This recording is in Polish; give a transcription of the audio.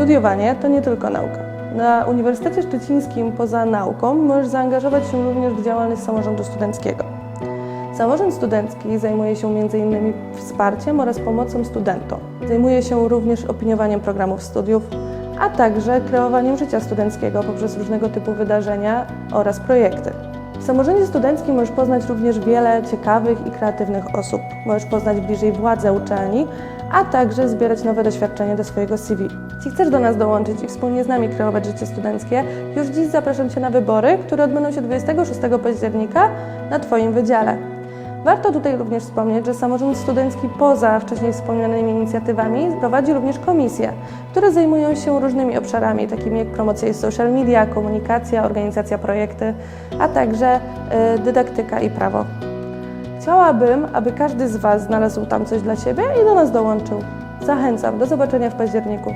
Studiowanie to nie tylko nauka. Na Uniwersytecie Szczecińskim poza nauką możesz zaangażować się również w działalność samorządu studenckiego. Samorząd studencki zajmuje się m.in. wsparciem oraz pomocą studentom. Zajmuje się również opiniowaniem programów studiów, a także kreowaniem życia studenckiego poprzez różnego typu wydarzenia oraz projekty. W samorządzie studenckim możesz poznać również wiele ciekawych i kreatywnych osób. Możesz poznać bliżej władzę uczelni, a także zbierać nowe doświadczenia do swojego CV. Jeśli chcesz do nas dołączyć i wspólnie z nami kreować życie studenckie, już dziś zapraszam Cię na wybory, które odbędą się 26 października na Twoim wydziale. Warto tutaj również wspomnieć, że samorząd studencki poza wcześniej wspomnianymi inicjatywami prowadzi również komisje, które zajmują się różnymi obszarami, takimi jak promocja social media, komunikacja, organizacja projekty, a także y, dydaktyka i prawo. Chciałabym, aby każdy z Was znalazł tam coś dla siebie i do nas dołączył. Zachęcam, do zobaczenia w październiku.